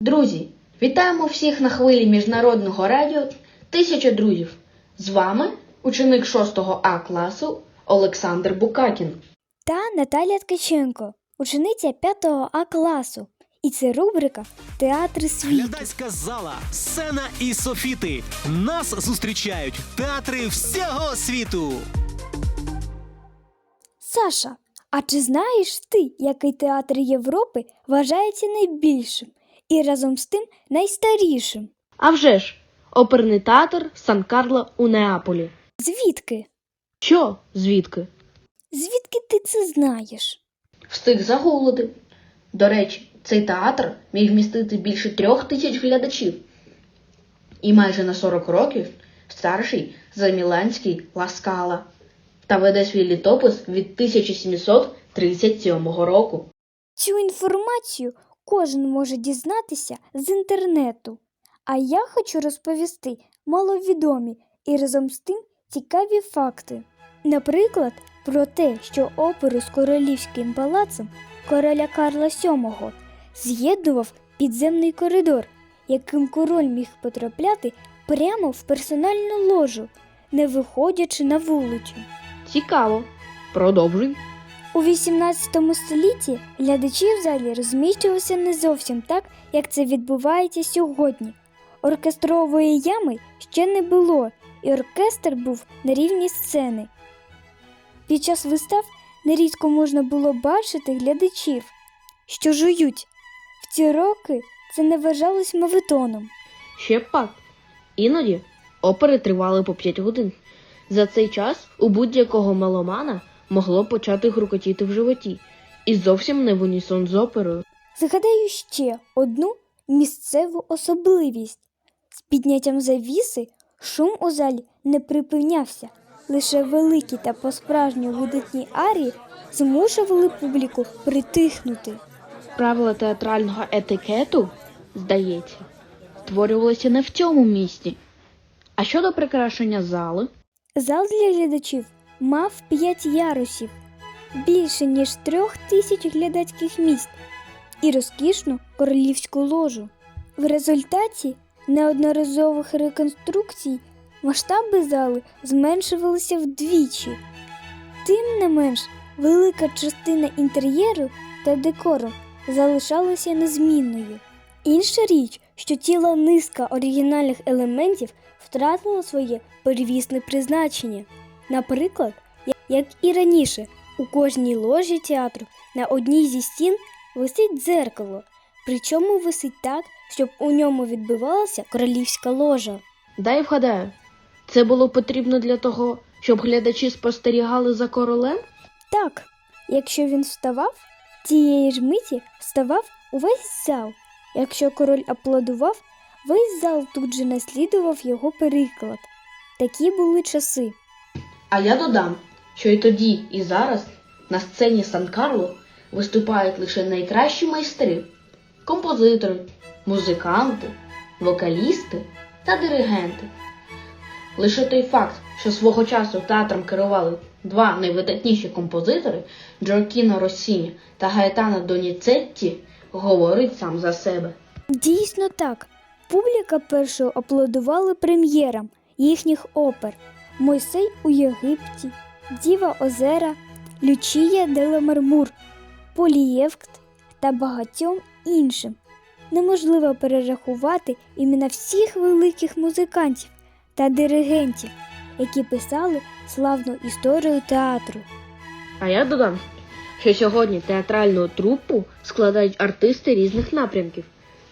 Друзі, вітаємо всіх на хвилі міжнародного радіо Тисяча друзів. З вами ученик 6 А класу Олександр Букакін. та Наталя Ткаченко, учениця 5 А класу. І це рубрика Театри світу. Глядацька зала, сцена і софіти. Нас зустрічають театри всього світу. Саша, а чи знаєш ти, який театр Європи вважається найбільшим і разом з тим найстарішим? А вже ж, оперний театр Сан-Карло у Неаполі. Звідки? Що? Звідки? Звідки ти це знаєш? Встиг загуглити. До речі, цей театр міг вмістити більше трьох тисяч глядачів. І майже на 40 років старший за Міланський Ласкала та веде свій літопис від 1737 року. Цю інформацію кожен може дізнатися з інтернету. А я хочу розповісти маловідомі і разом з тим цікаві факти. Наприклад, про те, що оперу з королівським палацом короля Карла VII з'єднував підземний коридор, яким король міг потрапляти прямо в персональну ложу, не виходячи на вулицю. Цікаво. Продовжуй. У 18 столітті глядачі в залі розміщувалися не зовсім так, як це відбувається сьогодні. Оркестрової ями ще не було, і оркестр був на рівні сцени. Під час вистав нерідко можна було бачити глядачів, що жують. В ці роки це не вважалось мовитоном. Ще пак. Іноді опери тривали по 5 годин. За цей час у будь-якого меломана могло почати грукотіти в животі, і зовсім не в унісон з оперою. Згадаю ще одну місцеву особливість. З підняттям завіси шум у залі не припинявся. Лише великі та по-справжньому видатні арії змушували публіку притихнути. Правила театрального етикету, здається, створювалися не в цьому місті. А щодо прикрашення зали, Зал для глядачів мав п'ять ярусів, більше ніж трьох тисяч глядацьких місць і розкішну королівську ложу. В результаті неодноразових реконструкцій масштаби зали зменшувалися вдвічі. Тим не менш, велика частина інтер'єру та декору залишалася незмінною. Інша річ, що ціла низка оригінальних елементів втратила своє первісне призначення. Наприклад, як і раніше, у кожній ложі театру на одній зі стін висить дзеркало, причому висить так, щоб у ньому відбивалася королівська ложа. дай вгадаю, це було потрібно для того, щоб глядачі спостерігали за королем? Так, якщо він вставав, тієї ж миті вставав увесь зал. Якщо король аплодував, весь зал тут же наслідував його переклад. Такі були часи. А я додам, що і тоді, і зараз на сцені Сан-Карло виступають лише найкращі майстри, композитори, музиканти, вокалісти та диригенти. Лише той факт, що свого часу театром керували два найвидатніші композитори Джоакіно Россіні та Гаетано Доніцетті, говорить сам за себе. Дійсно так. Публіка першою аплодувала прем'єрам їхніх опер Мойсей у Єгипті, Діва Озера, Лючія де Мармур, Полієвкт та багатьом іншим. Неможливо перерахувати імена всіх великих музикантів та диригентів, які писали славну історію театру. А я додам, що сьогодні театральну труппу складають артисти різних напрямків: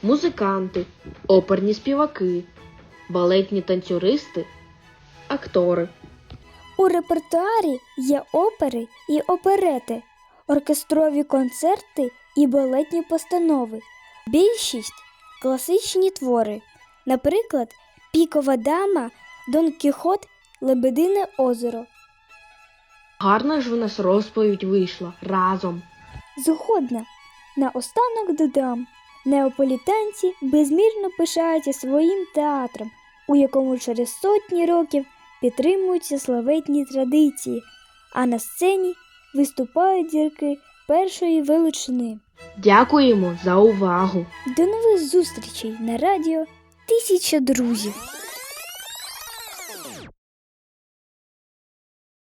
музиканти, оперні співаки, балетні танцюристи, актори. У репертуарі є опери і оперети, оркестрові концерти і балетні постанови. Більшість класичні твори, наприклад, Пікова дама, Дон Кіхот, Лебедине озеро. Гарна ж у нас розповідь вийшла разом. Згодна. Наостанок додам. Неаполітанці безмірно пишаються своїм театром, у якому через сотні років підтримуються славетні традиції, а на сцені виступають зірки першої величини. Дякуємо за увагу! До нових зустрічей на радіо Тисяча друзів.